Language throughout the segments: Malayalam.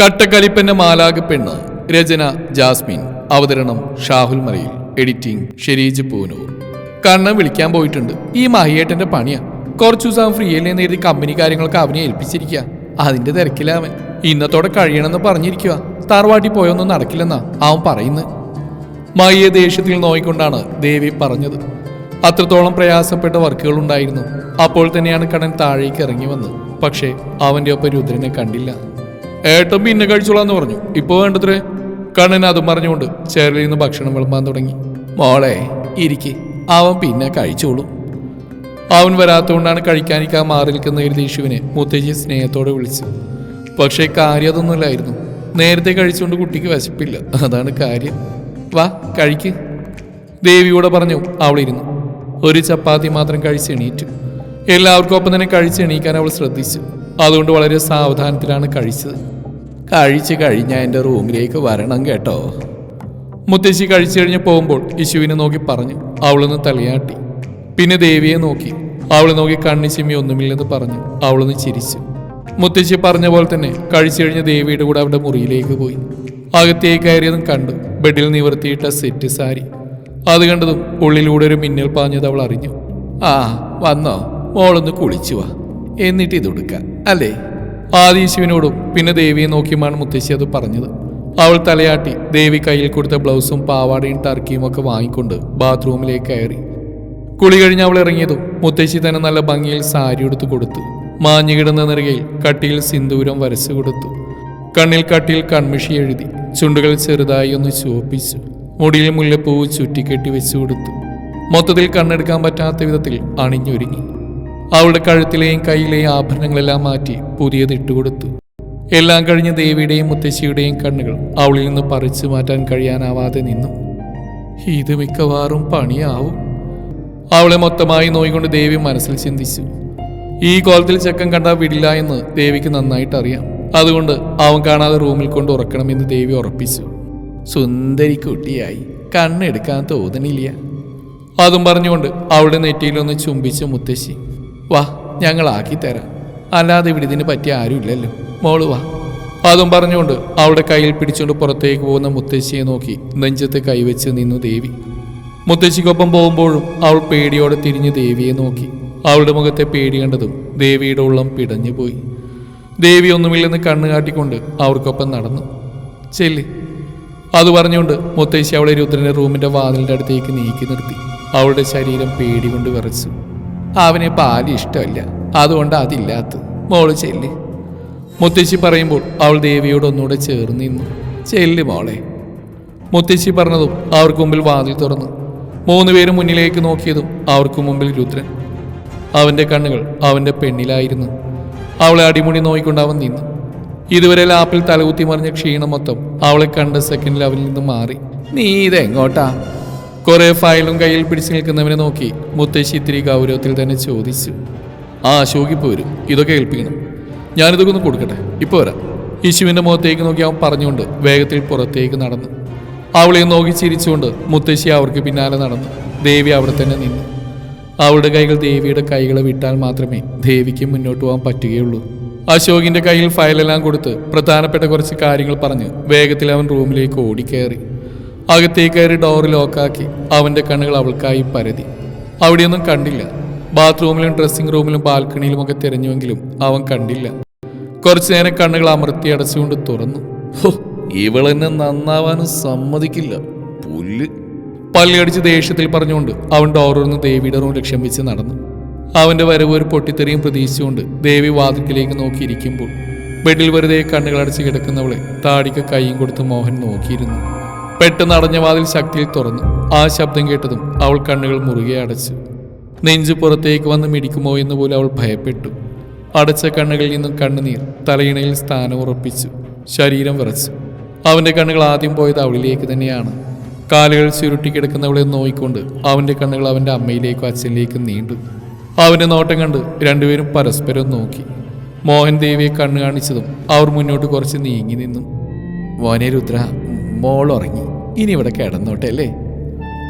കട്ടക്കലിപ്പന്റെ മാലാക പെണ്ണ് രചന ജാസ്മിൻ. അവതരണം ഷാഹുൽ മലയിൽ. എഡിറ്റിംഗ് ഷെരീജ് പൂനൂർ. കണ്ണൻ വിളിക്കാൻ പോയിട്ടുണ്ട്. ഈ മഹിയേട്ടന്റെ പണിയാ. കുറച്ചു ദിവസം ഫ്രീ അല്ലേ നേരി കമ്പനി കാര്യങ്ങളൊക്കെ അവനെ ഏൽപ്പിച്ചിരിക്കുക അതിന്റെ തിരക്കില അവൻ. ഇന്നത്തോടെ കഴിയണമെന്ന് പറഞ്ഞിരിക്കുക താർവാട്ടി പോയൊന്നും നടക്കില്ലെന്നാ അവൻ പറയുന്നു. മഹിയെ ദേഷ്യത്തിൽ നോയിക്കൊണ്ടാണ് ദേവി പറഞ്ഞത്. അത്രത്തോളം പ്രയാസപ്പെട്ട വർക്കുകൾ ഉണ്ടായിരുന്നു. അപ്പോൾ തന്നെയാണ് കണ്ണൻ താഴേക്ക് ഇറങ്ങി വന്നത്. പക്ഷേ അവന്റെ ഒപ്പം രുദ്രനെ കണ്ടില്ല. ഏട്ടൻ പിന്നെ കഴിച്ചോളാന്ന് പറഞ്ഞു. ഇപ്പൊ വേണ്ടത്രേ? കണ്ണൻ അതും പറഞ്ഞുകൊണ്ട് ചേറിൽ നിന്ന് ഭക്ഷണം വിളമ്പാൻ തുടങ്ങി. മോളെ ഇരിക്കെ. അവൻ പിന്നെ കഴിച്ചോളും. അവൻ വരാത്തതുകൊണ്ടാണ് കഴിക്കാനിക്കാൻ മാറി നിൽക്കുന്ന ദേഷ്യുവിനെ മുത്തശ്ശി സ്നേഹത്തോടെ വിളിച്ചു. പക്ഷേ കാര്യം അതൊന്നുമില്ലായിരുന്നു. നേരത്തെ കഴിച്ചുകൊണ്ട് കുട്ടിക്ക് വിശപ്പില്ല. അതാണ് കാര്യം. വാ കഴിക്ക്. ദേവിയോടെ പറഞ്ഞു അവളിരുന്നു. ഒരു ചപ്പാത്തി മാത്രം കഴിച്ച് എണീറ്റു. എല്ലാവർക്കും ഒപ്പം തന്നെ കഴിച്ച് എണീക്കാൻ അവൾ ശ്രദ്ധിച്ചു. അതുകൊണ്ട് വളരെ സാവധാനത്തിലാണ് കഴിച്ചത്. കഴിച്ച് കഴിഞ്ഞാൽ എന്റെ റൂമിലേക്ക് വരണം കേട്ടോ. മുത്തശ്ശി കഴിച്ചു കഴിഞ്ഞ് പോകുമ്പോൾ യശുവിനെ നോക്കി പറഞ്ഞു അവളൊന്ന് തലയാട്ടി. പിന്നെ ദേവിയെ നോക്കി അവൾ നോക്കി കണ്ണി ചിമ്മി ഒന്നുമില്ലെന്ന് പറഞ്ഞു അവളൊന്ന് ചിരിച്ചു. മുത്തശ്ശി പറഞ്ഞ പോലെ തന്നെ കഴിച്ചു കഴിഞ്ഞ ദേവിയുടെ കൂടെ അവരുടെ മുറിയിലേക്ക് പോയി. അകത്തേക്ക് കയറിയതും കണ്ടു ബെഡിൽ നിവർത്തിയിട്ട സെറ്റ് സാരി. അത് കണ്ടതും ഉള്ളിലൂടെ ഒരു മിന്നൽ പാഞ്ഞത് അവൾ അറിഞ്ഞു. ആ വന്നോ മോളൊന്ന് കുളിച്ചു വാ. എന്നിട്ട് ഇത് കൊടുക്കാം അല്ലേ? ആദീശുവിനോടും പിന്നെ ദേവിയെ നോക്കിയുമാണ് മുത്തശ്ശി അത് പറഞ്ഞത്. അവൾ തലയാട്ടി ദേവി കയ്യിൽ കൊടുത്ത ബ്ലൗസും പാവാടയും ടർക്കിയും ഒക്കെ വാങ്ങിക്കൊണ്ട് ബാത്റൂമിലേക്ക് കയറി. കുളി കഴിഞ്ഞ് അവൾ ഇറങ്ങിയതും മുത്തശ്ശി തന്നെ നല്ല ഭംഗിയിൽ സാരി എടുത്തു കൊടുത്തു. മാഞ്ഞു കിടന്ന നെറുകയിൽ കട്ടിയിൽ സിന്ദൂരം വരച്ചു കൊടുത്തു. കണ്ണിൽ കട്ടിയിൽ കൺമിഷി എഴുതി ചുണ്ടുകൾ ചെറുതായി ഒന്ന് ചുവപ്പിച്ചു. മുടിയിൽ മുല്ലപ്പൂവ് ചുറ്റിക്കെട്ടി വെച്ചു കൊടുത്തു. മൊത്തത്തിൽ കണ്ണെടുക്കാൻ പറ്റാത്ത വിധത്തിൽ അണിഞ്ഞൊരുങ്ങി. അവളുടെ കഴുത്തിലെയും കയ്യിലെയും ആഭരണങ്ങളെല്ലാം മാറ്റി പുതിയത് ഇട്ടുകൊടുത്തു. എല്ലാം കഴിഞ്ഞ് ദേവിയുടെയും മുത്തശ്ശിയുടെയും കണ്ണുകൾ അവളിൽ നിന്ന് പറിച്ചു മാറ്റാൻ കഴിയാനാവാതെ നിന്നു. ഇത് മിക്കവാറും പണിയാവും. അവളെ മൊത്തമായി നോയിക്കൊണ്ട് ദേവി മനസ്സിൽ ചിന്തിച്ചു. ഈ കോലത്തിൽ ചെക്കൻ കണ്ടാൽ വിടില്ല എന്ന് ദേവിക്ക് നന്നായിട്ട് അറിയാം. അതുകൊണ്ട് അവൻ കാണാതെ റൂമിൽ കൊണ്ട് ഉറക്കണമെന്ന് ദേവി ഉറപ്പിച്ചു. സുന്ദരി കുട്ടിയായി. കണ്ണെടുക്കാൻ തോന്നണില്ല. അതും പറഞ്ഞുകൊണ്ട് അവളുടെ നെറ്റിയിലൊന്ന് ചുംബിച്ച് മുത്തശ്ശി. വാ ഞങ്ങൾ ആക്കി തരാം. അല്ലാതെ ഇവിടെ ഇതിന് പറ്റിയ ആരുമില്ലല്ലോ. മോൾ വാ. അതും പറഞ്ഞുകൊണ്ട് അവളുടെ കയ്യിൽ പിടിച്ചുകൊണ്ട് പുറത്തേക്ക് പോകുന്ന മുത്തശ്ശിയെ നോക്കി നെഞ്ചത്ത് കൈവച്ച് നിന്നു ദേവി. മുത്തശ്ശിക്കൊപ്പം പോകുമ്പോഴും അവൾ പേടിയോടെ തിരിഞ്ഞ് ദേവിയെ നോക്കി. അവളുടെ മുഖത്തെ പേടി കണ്ടതും ദേവിയുടെ ഉള്ളം പിടഞ്ഞുപോയി ദേവി ഒന്നുമില്ലെന്ന് കണ്ണു കാട്ടിക്കൊണ്ട് അവർക്കൊപ്പം നടന്നു. ചെല്ലി. അത് പറഞ്ഞുകൊണ്ട് മുത്തശ്ശി അവളെ രുദ്രനെ റൂമിന്റെ വാതിലിന്റെ അടുത്തേക്ക് നീക്കി നിർത്തി. അവളുടെ ശരീരം പേടി കൊണ്ട് വിറച്ചു. അവനെ പാൽ ഇഷ്ടമല്ല. അതുകൊണ്ട് അതില്ലാത്ത മോൾ ചെല്ലി. മുത്തശ്ശി പറയുമ്പോൾ അവൾ ദേവിയോട് ഒന്നുകൂടെ ചേർന്ന് നിന്നു. ചെല്ലി മോളെ. മുത്തശ്ശി പറഞ്ഞതും അവർക്ക് മുമ്പിൽ വാതിൽ തുറന്നു. മൂന്ന് പേര് മുന്നിലേക്ക് നോക്കിയതും അവർക്ക് മുമ്പിൽ രുദ്രൻ. അവന്റെ കണ്ണുകൾ അവന്റെ പെണ്ണിലായിരുന്നു. അവളെ അടിമുടി നോയിക്കൊണ്ട് അവൻ നിന്നു. ഇതുവരെ ലാപ്പിൽ തലകുത്തി മറിഞ്ഞ ക്ഷീണം മൊത്തം അവളെ കണ്ട സെക്കൻഡിൽ അവനിൽ നിന്ന് മാറി. നീ ഇതെങ്ങോട്ടാ? കുറെ ഫയലും കയ്യിൽ പിടിച്ചു നിൽക്കുന്നവനെ നോക്കി മുത്തശ്ശി ഇത്തിരി ഗൗരവത്തിൽ തന്നെ ചോദിച്ചു. ആ അശോകിപ്പ് വരും. ഇതൊക്കെ ഏൽപ്പിക്കണം. ഞാനിതൊക്കെ ഒന്ന് കൊടുക്കട്ടെ. ഇപ്പോൾ വരാം. യേശുവിന്റെ മുഖത്തേക്ക് നോക്കി അവൻ പറഞ്ഞുകൊണ്ട് വേഗത്തിൽ പുറത്തേക്ക് നടന്നു. അവളെ നോക്കി ചിരിച്ചുകൊണ്ട് മുത്തശ്ശി അവർക്ക് പിന്നാലെ നടന്നു. ദേവി അവിടെ തന്നെ നിന്നു. അവളുടെ കൈകൾ ദേവിയുടെ കൈകളെ വിട്ടാൽ മാത്രമേ ദേവിക്ക് മുന്നോട്ട് പോകാൻ പറ്റുകയുള്ളൂ. അശോകിന്റെ കയ്യിൽ ഫയലെല്ലാം കൊടുത്ത് പ്രധാനപ്പെട്ട കുറച്ച് കാര്യങ്ങൾ പറഞ്ഞ് വേഗത്തിൽ അവൻ റൂമിലേക്ക് ഓടിക്കയറി അകത്തേക്ക് കയറി ഡോർ ലോക്കാക്കി അവന്റെ കണ്ണുകൾ അവൾക്കായി പരതി. അവിടെയൊന്നും കണ്ടില്ല. ബാത്റൂമിലും ഡ്രസ്സിംഗ് റൂമിലും ബാൽക്കണിയിലും ഒക്കെ തിരഞ്ഞുവെങ്കിലും അവൻ കണ്ടില്ല. കുറച്ചു നേരം കണ്ണുകൾ അമർത്തി അടച്ചുകൊണ്ട് തുറന്നു. ഇവളെന്നെ നന്നാവാനും സമ്മതിക്കില്ല. പുല്ല്. പല്ലടിച്ച് ദേഷ്യത്തിൽ പറഞ്ഞുകൊണ്ട് അവൻ ഡോറിന്ന് ദേവിയുടെ റൂം ലക്ഷ്യം വെച്ച് നടന്നു. അവന്റെ വരവ് ഒരു പൊട്ടിത്തെറിയും പ്രതീക്ഷിച്ചുകൊണ്ട് ദേവി വാതിൽക്കിലേക്ക് നോക്കിയിരിക്കുമ്പോൾ ബെഡിൽ വെറുതെ കണ്ണുകളടച്ച് കിടക്കുന്നവളെ താടിക്ക് കൈയും കൊടുത്ത് മോഹൻ നോക്കിയിരുന്നു. പെട്ടെന്ന് അടഞ്ഞ വാതിൽ ശക്തിയിൽ തുറന്നു. ആ ശബ്ദം കേട്ടതും അവൾ കണ്ണുകൾ മുറുകെ അടച്ചു. നെഞ്ചു പുറത്തേക്ക് വന്ന് മിടിക്കുമോ എന്ന് പോലും അവൾ ഭയപ്പെട്ടു. അടച്ച കണ്ണുകളിൽ നിന്നും കണ്ണുനീർ തലയിണയിൽ സ്ഥാനം ഉറപ്പിച്ചു. ശരീരം വിറച്ചു. അവന്റെ കണ്ണുകൾ ആദ്യം പോയത് അവളിലേക്ക് തന്നെയാണ്. കാലുകൾ ചുരുട്ടിക്കിടക്കുന്നവളെ നോയിക്കൊണ്ട് അവന്റെ കണ്ണുകൾ അവന്റെ അമ്മയിലേക്കും അച്ഛനിലേക്കും നീണ്ടു. അവന്റെ നോട്ടം കണ്ട് രണ്ടുപേരും പരസ്പരം നോക്കി. മോഹൻ ദേവിയെ കണ്ണു കാണിച്ചതും അവർ മുന്നോട്ട് കുറച്ച് നീങ്ങി നിന്നു. മോനെ രുദ്ര മോൾ ഉറങ്ങി ഇനി ഇവിടെ കിടന്നോട്ടെ അല്ലേ?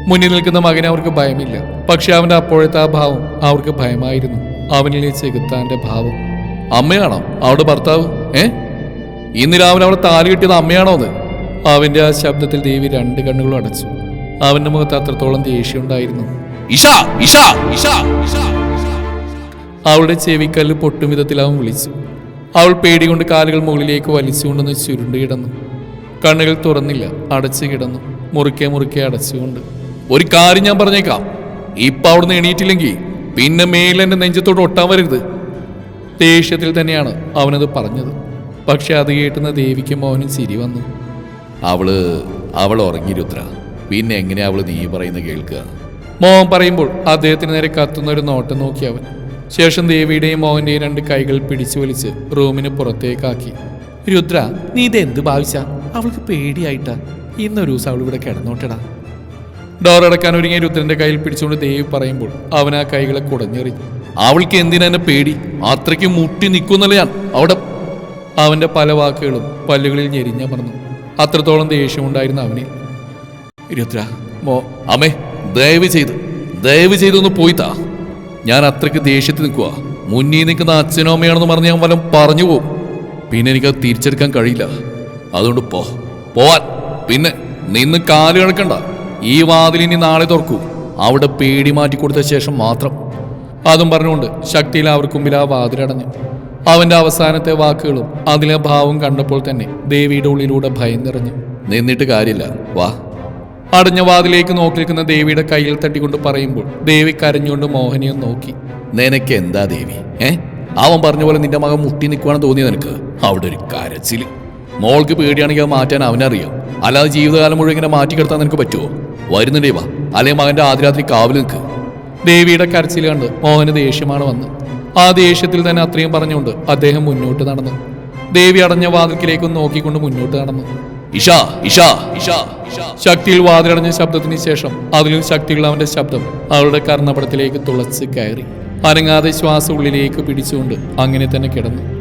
മുന്നിൽ നിൽക്കുന്ന മകനെ അവർക്ക് ഭയമില്ല. പക്ഷെ അവന്റെ അപ്പോഴത്തെ ആ ഭാവം അവർക്ക് ഭയമായിരുന്നു. അവനിലെ ചെകുത്താന്റെ ഭാവം. അമ്മയാണോ അവളുടെ ഭർത്താവ്? ഏ? ഇന്ന് രാവിലെ അവളെ താലി കിട്ടിയത് അമ്മയാണോ അത്? അവന്റെ ആ ശബ്ദത്തിൽ ദേവി രണ്ട് കണ്ണുകളും അടച്ചു. അവന്റെ മുഖത്ത് അത്രത്തോളം ദേഷ്യമുണ്ടായിരുന്നു. ഇഷ ഇഷ ഇഷ ഇഷ അവളുടെ ചെവിക്കല്ല് പൊട്ടും വിധത്തിൽ അവൻ വിളിച്ചു. അവൾ പേടികൊണ്ട് കാലുകൾ മുകളിലേക്ക് വലിച്ചുകൊണ്ടെന്ന് ചുരുണ്ട് കിടന്നു. കണ്ണുകൾ തുറന്നില്ല. അടച്ചു കിടന്നു. മുറുക്കെ മുറുക്കെ അടച്ചുകൊണ്ട്. ഒരു കാര്യം ഞാൻ പറഞ്ഞേക്കാം. ഇപ്പൊ അവിടുന്ന് എണീറ്റില്ലെങ്കിൽ പിന്നെ മേലിൽ നെഞ്ചത്തോട് ഒട്ടാൻ വരരുത്. ദേഷ്യത്തിൽ തന്നെയാണ് അവനത് പറഞ്ഞത്. പക്ഷെ അത് കേട്ടുന്ന ദേവിക്കും മോഹനും ചിരി വന്നു. അവൾ അവൾ ഉറങ്ങി രുദ്ര. പിന്നെ എങ്ങനെയാ അവൾ നീ പറയുന്ന കേൾക്കുക? മോഹൻ പറയുമ്പോൾ അദ്ദേഹത്തിന് നേരെ കത്തുന്ന ഒരു നോട്ടം നോക്കി അവൻ. ശേഷം ദേവിയുടെയും മോഹന്റെയും രണ്ട് കൈകൾ പിടിച്ചു വലിച്ച് റൂമിന് പുറത്തേക്കാക്കി. രുദ്ര നീ ഇതെന്ത് ഭാവിച്ച? അവൾക്ക് പേടിയായിട്ടാ. ഇന്നൊരു ദിവസം അവൾ ഇവിടെ കിടന്നോട്ടടാ. ഡോർ അടക്കാൻ ഒരുങ്ങിയ രുദ്രന്റെ കയ്യിൽ പിടിച്ചുകൊണ്ട് ദേവി പറയുമ്പോൾ അവൻ ആ കൈകളെ കുടഞ്ഞെറിഞ്ഞു അവൾക്ക് എന്തിനാ എന്നെ പേടി? അത്രയ്ക്ക് മുട്ടി നിൽക്കുന്നല്ല ഞാൻ അവിടെ അവന്റെ പല വാക്കുകളും പല്ലുകളിൽ ഞെരിഞ്ഞമർന്നു. അത്രത്തോളം ദേഷ്യമുണ്ടായിരുന്നു അവനിൽ രുദ്ര മോ. അമ്മേ ദയവ് ചെയ്ത് ദയവ് ചെയ്തൊന്ന് പോയിത്താ ഞാൻ അത്രയ്ക്ക് ദേഷ്യത്തിൽ നിൽക്കുക മുന്നിൽ നിൽക്കുന്ന അച്ഛനോ അമ്മയാണെന്ന് പറഞ്ഞ് ഞാൻ വല്ലതും പറഞ്ഞു പോകും. പിന്നെ എനിക്കത് തിരിച്ചെടുക്കാൻ കഴിയില്ല. അതുകൊണ്ട് പോ. പോവാൻ. പിന്നെ നിന്ന് കാൽ കിടക്കണ്ട ഈ വാതിലിനി നാളെ തുറക്കൂ. അവിടെ പേടി മാറ്റി കൊടുത്ത ശേഷം മാത്രം. അതും പറഞ്ഞുകൊണ്ട് ശക്തിയിൽ അവർക്ക് ആ വാതിലടഞ്ഞു അവന്റെ അവസാനത്തെ വാക്കുകളും അതിലെ ഭാവം കണ്ടപ്പോൾ തന്നെ ദേവിയുടെ ഉള്ളിലൂടെ ഭയം നിറഞ്ഞു. നിന്നിട്ട് കാര്യമില്ല. വാ. അടഞ്ഞ വാതിലേക്ക് നോക്കി നിൽക്കുന്ന ദേവിയുടെ കയ്യിൽ തട്ടിക്കൊണ്ട് പറയുമ്പോൾ ദേവി കരഞ്ഞുകൊണ്ട് മോഹനിയെ നോക്കി. നിനക്ക് എന്താ ദേവി? ഏ? അവൻ പറഞ്ഞ പോലെ നിന്റെ മകൻ മുട്ടി നിൽക്കുവാണെന്ന് തോന്നിയ നിനക്ക്. അവിടെ ഒരു കരച്ചിൽ. മോൾക്ക് പേടിയാണെങ്കിൽ മാറ്റാൻ അവനറിയാം. അല്ലാതെ ജീവിതകാലം മുഴുവൻ ഇങ്ങനെ മാറ്റി കിടത്താൻ നിനക്ക് പറ്റുമോ വരുന്നുണ്ടേ വാ അല്ലെങ്കിൽ മകന്റെ ആദ്യരാത്രി കാവൽ നിൽക്ക്. ദേവിയുടെ കരച്ചിൽ കണ്ട് മോഹന് ദേഷ്യമാണ് വന്ന്. ആ ദേഷ്യത്തിൽ തന്നെ അത്രയും പറഞ്ഞുകൊണ്ട് അദ്ദേഹം മുന്നോട്ട് നടന്നു. ദേവി അടഞ്ഞ വാതിൽക്കിലേക്കും നോക്കിക്കൊണ്ട് മുന്നോട്ട് നടന്നു. ഇഷാ ഇഷാ ഇഷാ. ശക്തിയിൽ വാതിലടഞ്ഞ ശബ്ദത്തിന് ശേഷം അതിലും ശക്തിയുള്ള അവന്റെ ശബ്ദം അവളുടെ കർണപടത്തിലേക്ക് തുളച്ച് കയറി. അനങ്ങാതെ ശ്വാസം ഉള്ളിലേക്ക് പിടിച്ചുകൊണ്ട് അങ്ങനെ തന്നെ കിടന്നു.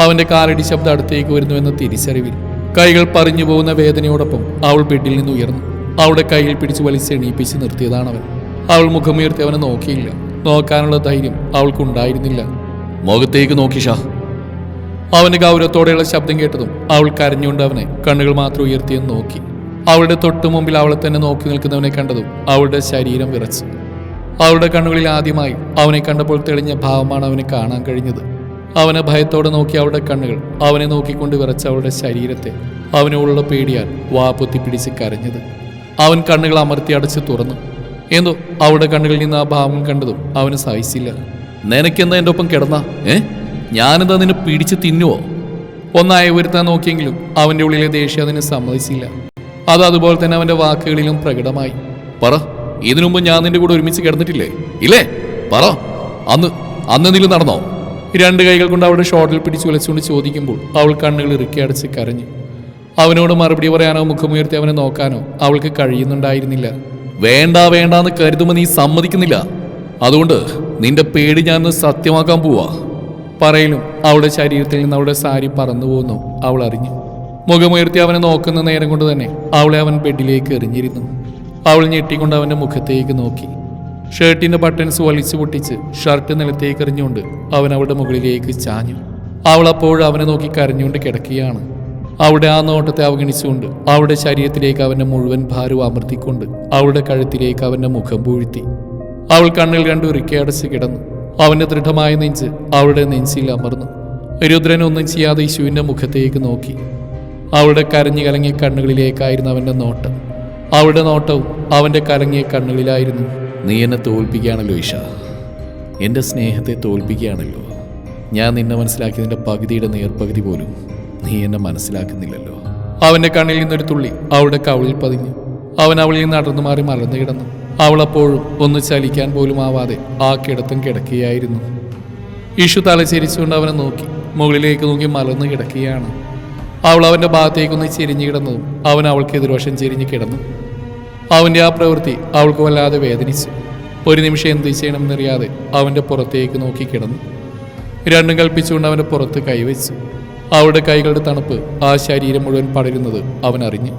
അവന്റെ കാലടി ശബ്ദം അടുത്തേക്ക് വരുന്നുവെന്ന തിരിച്ചറിവിൽ കൈകൾ പറഞ്ഞു പോകുന്ന വേദനയോടൊപ്പം അവൾ ബെഡിൽ നിന്ന് ഉയർന്നു. അവളുടെ കൈയിൽ പിടിച്ച് വലിച്ച് എണീപ്പിച്ച് നിർത്തിയതാണ് അവൻ അവൾ മുഖമുയർത്തി അവനെ നോക്കിയില്ല. നോക്കാനുള്ള ധൈര്യം അവൾക്കുണ്ടായിരുന്നില്ല. മുഖത്തേക്ക് നോക്കി ഷാ. അവന്റെ ഗൗരവത്തോടെയുള്ള ശബ്ദം കേട്ടതും അവൾ കരഞ്ഞുകൊണ്ട് അവനെ കണ്ണുകൾ മാത്രം ഉയർത്തിയെന്ന് നോക്കി. അവളുടെ തൊട്ടു മുമ്പിൽ അവളെ തന്നെ നോക്കി നിൽക്കുന്നവനെ കണ്ടതും അവളുടെ ശരീരം വിറച്ചു. അവളുടെ കണ്ണുകളിൽ ആദ്യമായി അവനെ കണ്ടപ്പോൾ തെളിഞ്ഞ ഭാവമാണ് അവന് കാണാൻ കഴിഞ്ഞത്. അവനെ ഭയത്തോടെ നോക്കി അവളുടെ കണ്ണുകൾ അവനെ നോക്കിക്കൊണ്ട് വിറച്ച അവളുടെ ശരീരത്തെ അവനോടുള്ള പേടിയാൽ വാ പൊത്തി പിടിച്ച് കരഞ്ഞത്. അവൻ കണ്ണുകൾ അമർത്തി അടച്ച് തുറന്നു. എന്തോ അവളുടെ കണ്ണുകളിൽ നിന്ന് ആ ഭാവം കണ്ടതും അവന് സഹിച്ചില്ല. നിനക്കെന്താ എന്റെ ഒപ്പം കിടന്ന? ഏ? ഞാനെന്താ നിന്നെ പിടിച്ച് തിന്നുവോ? ഒന്നായി വരുത്താൻ നോക്കിയെങ്കിലും അവന്റെ ഉള്ളിലെ ദേഷ്യം അതിനെ സമ്മതിച്ചില്ല. അത് അതുപോലെ തന്നെ അവന്റെ വാക്കുകളിലും പ്രകടമായി. പറ ഇതിനു മുമ്പ് ഞാൻ നിന്റെ കൂടെ ഒരുമിച്ച് കിടന്നിട്ടില്ലേ? ഇല്ലേ? പറ. അന്ന് അന്ന് എന്തെങ്കിലും നടന്നോ? രണ്ട് കൈകൾ കൊണ്ട് അവളുടെ ഷോട്ടിൽ പിടിച്ചു വിളിച്ചുകൊണ്ട് ചോദിക്കുമ്പോൾ അവൾ കണ്ണുകൾ ഇറുക്കി അടച്ച് കരഞ്ഞു. അവനോട് മറുപടി പറയാനോ മുഖമുയർത്തി അവനെ നോക്കാനോ അവൾക്ക് കഴിയുന്നുണ്ടായിരുന്നില്ല. വേണ്ട വേണ്ട എന്ന് കരുതുമ്പോൾ നീ സമ്മതിക്കുന്നില്ല. അതുകൊണ്ട് നിന്റെ പേടി ഞാൻ സത്യമാക്കാൻ പോവാ. പറയലും അവളുടെ ശരീരത്തിൽ നിന്ന് അവളുടെ സാരി പറന്നു പോകുന്നു അവൾ അറിഞ്ഞു. മുഖമുയർത്തി അവനെ നോക്കുന്ന നേരം കൊണ്ട് തന്നെ അവളെ അവൻ ബെഡിലേക്ക് എറിഞ്ഞിരുന്നു. അവൾ ഞെട്ടിക്കൊണ്ട് അവന്റെ മുഖത്തേക്ക് നോക്കി. ഷർട്ടിന്റെ ബട്ടൺസ് വലിച്ചു പൊട്ടിച്ച് ഷർട്ട് നിലത്തേക്ക് എറിഞ്ഞുകൊണ്ട് അവൻ അവളുടെ മുകളിലേക്ക് ചാഞ്ഞു. അവൾ അപ്പോൾ അവനെ നോക്കി കരഞ്ഞുകൊണ്ട് കിടക്കുകയാണ്. അവിടെ ആ നോട്ടത്തെ അവഗണിച്ചുകൊണ്ട് അവളുടെ ശരീരത്തിലേക്ക് അവന്റെ മുഴുവൻ ഭാരവും അമർത്തിക്കൊണ്ട് അവളുടെ കഴുത്തിലേക്ക് അവന്റെ മുഖം പൂഴ്ത്തി. അവൾ കണ്ണിൽ രണ്ടു ഉരുക്കിയടച്ച് കിടന്നു. അവന്റെ ദൃഢമായ നെഞ്ച് അവളുടെ നെഞ്ചിൽ അമർന്നു. രുദ്രൻ ഒന്നും ചെയ്യാതെ യേശുവിന്റെ മുഖത്തേക്ക് നോക്കി. അവളുടെ കരഞ്ഞു കലങ്ങിയ കണ്ണുകളിലേക്കായിരുന്നു അവന്റെ നോട്ടം. അവളുടെ നോട്ടവും അവന്റെ കലങ്ങിയ കണ്ണുകളിലായിരുന്നു. നീ എന്നെ തോൽപ്പിക്കുകയാണല്ലോ ഈശ. എന്റെ സ്നേഹത്തെ തോൽപ്പിക്കുകയാണല്ലോ. ഞാൻ നിന്നെ മനസ്സിലാക്കിയതിന്റെ പകുതിയുടെ നേർപകുതി പോലും നീ എന്നെ മനസ്സിലാക്കുന്നില്ലല്ലോ. അവന്റെ കണ്ണിൽ നിന്നൊരു തുള്ളി അവളുടെ കവിളിൽ പതിഞ്ഞു. അവൻ അവളിൽ നിന്ന് അടർന്നു മാറി മറന്നു കിടന്നു. അവൾ അപ്പോഴും ഒന്ന് ചലിക്കാൻ പോലും ആവാതെ ആ കിടത്തും കിടക്കുകയായിരുന്നു. ഇഷു തലചരിച്ചുകൊണ്ട് അവനെ നോക്കി. മുകളിലേക്ക് നോക്കി മലർന്നു കിടക്കുകയാണ്. അവൾ അവന്റെ ഭാഗത്തേക്കൊന്ന് ചെരിഞ്ഞു കിടന്നതും അവൻ അവൾക്ക് എതിർവശം ചെരിഞ്ഞു കിടന്നു. അവന്റെ ആ പ്രവൃത്തി അവൾക്ക് വല്ലാതെ വേദനിച്ചു. ഒരു നിമിഷം എന്ത് ചെയ്യണമെന്നറിയാതെ അവന്റെ പുറത്തേക്ക് നോക്കി കിടന്നു. രണ്ടും കൽപ്പിച്ചുകൊണ്ട് അവന്റെ പുറത്ത് കൈവച്ചു. അവളുടെ കൈകളുടെ തണുപ്പ് ആ ശരീരം മുഴുവൻ പടരുന്നത് അവൻ അറിഞ്ഞു.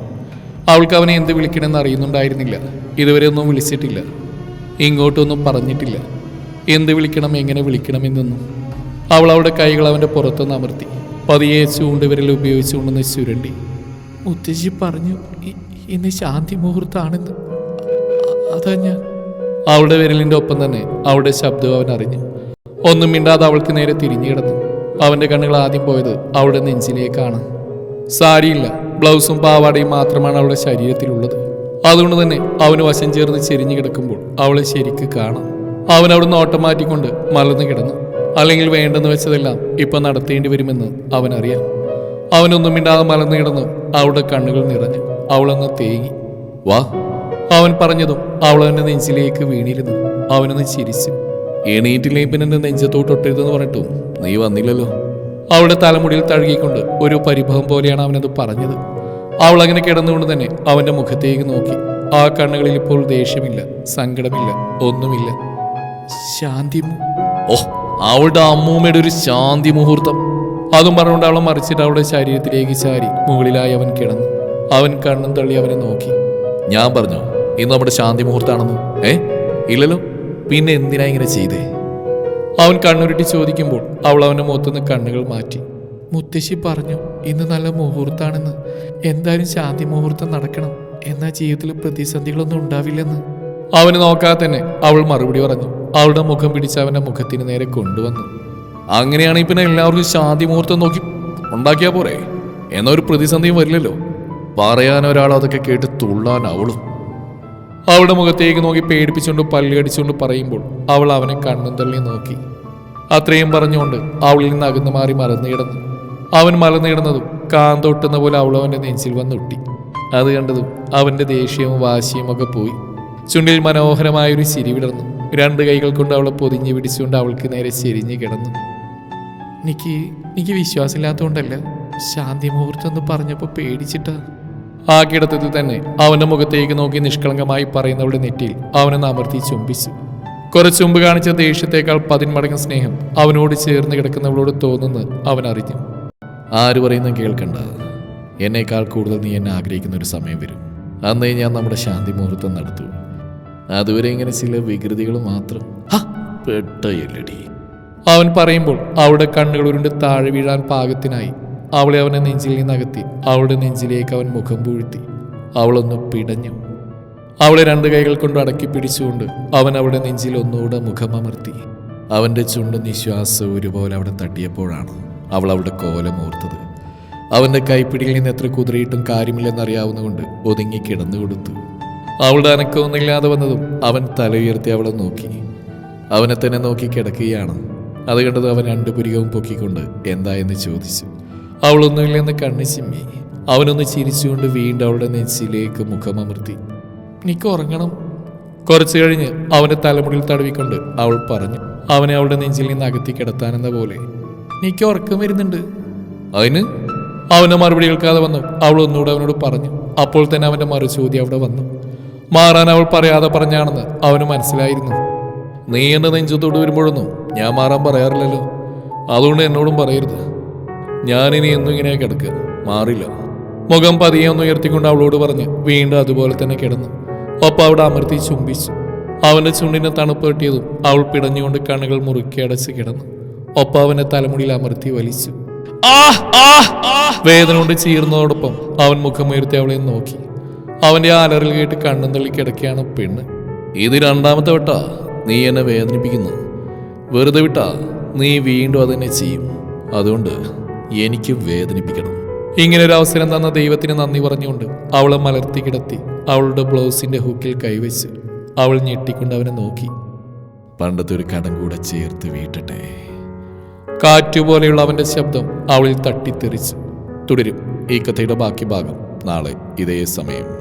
അവൾക്ക് അവനെ എന്ത് വിളിക്കണമെന്ന് അറിയുന്നുണ്ടായിരുന്നില്ല. ഇതുവരെ ഒന്നും വിളിച്ചിട്ടില്ല. ഇങ്ങോട്ടൊന്നും പറഞ്ഞിട്ടില്ല. എന്ത് വിളിക്കണം എങ്ങനെ വിളിക്കണമെന്നൊന്നും അവൾ അവളുടെ കൈകൾ അവന്റെ പുറത്തുനിന്ന് അമർത്തി. പതിയെ ചൂണ്ടുവിരൽ ഉപയോഗിച്ചുകൊണ്ടെന്ന് ചുരണ്ടി. മുത്തശ്ശി പറഞ്ഞു "ഇ- ഇന്ന് ശാന്തി മുഹൂർത്താണെന്ന്. അതാ ഞാൻ. അവളുടെ വിരലിന്റെ ഒപ്പം തന്നെ അവളുടെ ശബ്ദം അവൻ അറിഞ്ഞു. ഒന്നും മിണ്ടാതെ അവൾക്ക് നേരെ തിരിഞ്ഞു കിടന്നു. അവന്റെ കണ്ണുകൾ ആദ്യം പോയത് അവളുടെ നെഞ്ചിലേക്കാണ്. സാരിയില്ല ബ്ലൗസും പാവാടയും മാത്രമാണ് അവളുടെ ശരീരത്തിലുള്ളത്. അതുകൊണ്ട് തന്നെ അവന് വശം ചേർന്ന് ചെരിഞ്ഞു കിടക്കുമ്പോൾ അവളെ ശരിക്ക് കാണാം. അവൻ അവിടുന്ന് ഓട്ടം മാറ്റിക്കൊണ്ട് മലർന്നു കിടന്നു. അല്ലെങ്കിൽ വേണ്ടെന്ന് വെച്ചതെല്ലാം ഇപ്പം നടത്തേണ്ടി വരുമെന്ന് അവനറിയാം. അവനൊന്നും മിണ്ടാതെ മലർന്നു കിടന്നു. അവളുടെ കണ്ണുകൾ നിറഞ്ഞു. അവളൊന്ന് തേങ്ങി. വാ. അവൻ പറഞ്ഞതും അവൾ അവന്റെ നെഞ്ചിലേക്ക് വീണിരുന്നു. അവനൊന്ന് ചിരിച്ചു. എണീറ്റില്ലേ പിന്നെ എന്റെ നെഞ്ചത്തോട്ടൊട്ടരുതെന്ന് പറഞ്ഞിട്ടും? നീ വന്നില്ലല്ലോ. അവളുടെ തലമുടിയിൽ തഴുകിക്കൊണ്ട് ഒരു പരിഭവം പോലെയാണ് അവനത് പറഞ്ഞത്. അവൾ അങ്ങനെ കിടന്നുകൊണ്ട് തന്നെ അവന്റെ മുഖത്തേക്ക് നോക്കി. ആ കണ്ണുകളിൽ ഇപ്പോൾ ദേഷ്യമില്ല സങ്കടമില്ല ഒന്നുമില്ല. ശാന്തി ഓ അവളുടെ അമ്മൂമ്മയുടെ ഒരു ശാന്തി മുഹൂർത്തം അതും പറഞ്ഞുകൊണ്ട് അവളെ മറിച്ചിട്ട് അവളുടെ ശരീരത്തിലേക്ക് ചാരി മുകളിലായി അവൻ കിടന്നു. അവൻ കണ്ണും തള്ളി അവനെ നോക്കി. ഞാൻ പറഞ്ഞു ഇന്ന് നമ്മുടെ ശാന്തി മുഹൂർത്താണെന്ന്. ഏ? ഇല്ലല്ലോ. പിന്നെ എന്തിനാ ഇങ്ങനെ ചെയ്തേ? അവൻ കണ്ണുരുട്ടി ചോദിക്കുമ്പോൾ അവൾ അവന്റെ മുഖത്തുനിന്ന് കണ്ണുകൾ മാറ്റി. മുത്തശ്ശി പറഞ്ഞു ഇന്ന് നല്ല മുഹൂർത്താണെന്ന്. എന്തായാലും ശാന്തി മുഹൂർത്തം നടക്കണം. എന്നാ ജീവിതത്തിൽ പ്രതിസന്ധികളൊന്നും ഉണ്ടാവില്ലെന്ന്. അവന് നോക്കാതെ തന്നെ അവൾ മറുപടി പറഞ്ഞു. അവളുടെ മുഖം പിടിച്ച് അവന്റെ മുഖത്തിന് നേരെ കൊണ്ടുവന്നു. അങ്ങനെയാണെങ്കിൽ പിന്നെ എല്ലാവർക്കും ശാന്തി മുഹൂർത്തം നോക്കി ഉണ്ടാക്കിയാ പോരെ. എന്നൊരു പ്രതിസന്ധിയും വരില്ലല്ലോ. പറയാൻ ഒരാൾ അതൊക്കെ കേട്ട് തുള്ളാൻ അവളും. അവളുടെ മുഖത്തേക്ക് നോക്കി പേടിപ്പിച്ചുകൊണ്ട് പല്ലടിച്ചുകൊണ്ട് പറയുമ്പോൾ അവൾ അവനെ കണ്ണും തള്ളി നോക്കി. അത്രയും പറഞ്ഞുകൊണ്ട് അവളിൽ നിന്ന് അകന്നു മാറി മറന്നു കിടന്നു. അവൻ മലർന്നു കിടന്നതും കാന്തൊട്ടുന്ന പോലെ അവൾ അവന്റെ നെഞ്ചിൽ വന്നൊട്ടി അത് കണ്ടതും അവന്റെ ദേഷ്യവും വാശിയും ഒക്കെ പോയി. ചുണ്ടിൽ മനോഹരമായൊരു ചിരി വിടർന്നു. രണ്ട് കൈകൾ കൊണ്ട് അവളെ പൊതിഞ്ഞു പിടിച്ചുകൊണ്ട് അവൾക്ക് നേരെ ചെരിഞ്ഞു കിടന്നു. എനിക്ക് എനിക്ക് വിശ്വാസമില്ലാത്തതുകൊണ്ടല്ല ശാന്തി മുഹൂർത്തം എന്ന് പറഞ്ഞപ്പോൾ പേടിച്ചിട്ടാ. ആ കിടത്തത്തിൽ തന്നെ അവന്റെ മുഖത്തേക്ക് നോക്കി നിഷ്കളങ്കമായി പറയുന്നവളുടെ നെറ്റിയിൽ അവനെ അമർത്തി ചുംബിച്ചു. കുറച്ച് മുമ്പ് കാണിച്ച ദേഷ്യത്തേക്കാൾ പതിന്മടങ്ങ് സ്നേഹം അവനോട് ചേർന്ന് കിടക്കുന്നവളോട് തോന്നുന്നു അവൻ അറിഞ്ഞു ആര് പറയുന്നു കേൾക്കണ്ട. എന്നേക്കാൾ കൂടുതൽ നീ എന്നെ ആഗ്രഹിക്കുന്ന ഒരു സമയം വരും. അന്നേ ഞാൻ നമ്മുടെ ശാന്തി മുഹൂർത്തം നടത്തു. അതുവരെ ഇങ്ങനെ ചില വികൃതികൾ മാത്രം. ഹ, പെട്ട എല്ലടി അവൻ പറയുമ്പോൾ അവളുടെ കണ്ണുകൾ ഉരുണ്ട് താഴെ വീഴാൻ പാകത്തിനായി. അവളെ അവനെ നെഞ്ചിൽ നിന്നകത്തി. അവളുടെ നെഞ്ചിലേക്ക് അവൻ മുഖം പൂഴ്ത്തി. അവളൊന്ന് പിടഞ്ഞു. അവളെ രണ്ട് കൈകൾ കൊണ്ട് അടക്കി പിടിച്ചുകൊണ്ട് അവൻ അവളുടെ നെഞ്ചിൽ ഒന്നുകൂടെ മുഖമമർത്തി അവന്റെ ചുണ്ട് നിശ്വാസം ഒരുപോലെ അവിടെ തട്ടിയപ്പോഴാണ് അവൾ അവളുടെ കോലം ഓർത്തത്. അവന്റെ കൈപ്പിടിയിൽ നിന്ന് എത്ര കുതിരയിട്ടും കാര്യമില്ലെന്നറിയാവുന്നതുകൊണ്ട് ഒതുങ്ങി കിടന്നു കൊടുത്തു. അവളുടെ അനക്കമൊന്നുമില്ലാതെ വന്നതും അവൻ തല ഉയർത്തി അവളെ നോക്കി. അവനെ തന്നെ നോക്കി കിടക്കുകയാണ്. അത് കണ്ടത് അവൻ രണ്ടു പുരികവും പൊക്കിക്കൊണ്ട് എന്താ എന്ന് ചോദിച്ചു. അവളൊന്നുമില്ലെന്ന് കണ്ണു ചിമ്മി. അവനൊന്ന് ചിരിച്ചുകൊണ്ട് വീണ്ടും അവളുടെ നെഞ്ചിലേക്ക് മുഖമമർത്തി. എനിക്ക് ഉറങ്ങണം. കുറച്ചു കഴിഞ്ഞ് അവന്റെ തലമുടിയിൽ തടവിക്കൊണ്ട് അവൾ പറഞ്ഞു. അവനെ അവളുടെ നെഞ്ചിൽ നിന്ന് അകത്തി കിടത്താനെന്ന പോലെ. എനിക്ക് ഉറക്കം വരുന്നുണ്ട്. അതിന് അവന്റെ മറുപടി കേൾക്കാതെ വന്നു. അവൾ ഒന്നുകൂടെ അവനോട് പറഞ്ഞു. അപ്പോൾ തന്നെ അവന്റെ മറുചോദ്യം അവിടെ വന്നു. മാറാൻ അവൾ പറയാതെ പറഞ്ഞാണെന്ന് അവന് മനസ്സിലായിരുന്നു. നീ എന്നെ നെഞ്ചത്തോട് വരുമ്പോഴൊന്നും ഞാൻ മാറാൻ പറയാറില്ലല്ലോ. അതുകൊണ്ട് എന്നോടും പറയരുത്. ഞാനിനി എന്നും ഇങ്ങനെ കിടക്കുക. മാറില്ല. മുഖം പതിയെ ഒന്ന് ഉയർത്തിക്കൊണ്ട് അവളോട് പറഞ്ഞ് വീണ്ടും അതുപോലെ തന്നെ കിടന്നു. ഒപ്പം അവിടെ അമർത്തി ചുംബിച്ചു. അവന്റെ ചുണ്ടിനെ തണുപ്പ് കിട്ടിയതും അവൾ പിടഞ്ഞുകൊണ്ട് കണ്ണുകൾ മുറുക്കി അടച്ച് കിടന്നു. ഒപ്പം അവനെ തലമുടിയിൽ അമർത്തി വലിച്ചു. വേദന കൊണ്ട് ചീർന്നതോടൊപ്പം അവൻ മുഖം ഉയർത്തി അവളെ നോക്കി. അവന്റെ ആലറിൽ കേട്ട് കണ്ണും തള്ളി കിടക്കുകയാണ് പെണ്ണ്. ഇത് രണ്ടാമത്തെ വട്ടാ. നീ എന്നെ വേദനിപ്പിക്കുന്നു. വെറുതെ വിട്ടാ നീ വീണ്ടും അതെന്നെ ചെയ്യും. അതുകൊണ്ട് എനിക്ക് വേദനിപ്പിക്കണം. ഇങ്ങനെ ഒരു അവസരം തന്ന ദൈവത്തിന് നന്ദി പറഞ്ഞുകൊണ്ട് അവളെ മലർത്തി കിടത്തി അവളുടെ ബ്ലൗസിന്റെ ഹുക്കിൽ കൈവച്ച് അവൾ ഞെട്ടിക്കൊണ്ട് അവനെ നോക്കി. പണ്ടത്തെ ഒരു കടം കൂടെ ചേർത്ത് വീട്ടട്ടെ. കാറ്റുപോലെയുള്ള അവന്റെ ശബ്ദം അവളിൽ തട്ടിത്തെറിച്ചു. തുടരും ഈ കഥയുടെ ബാക്കി ഭാഗം നാളെ ഇതേ സമയം.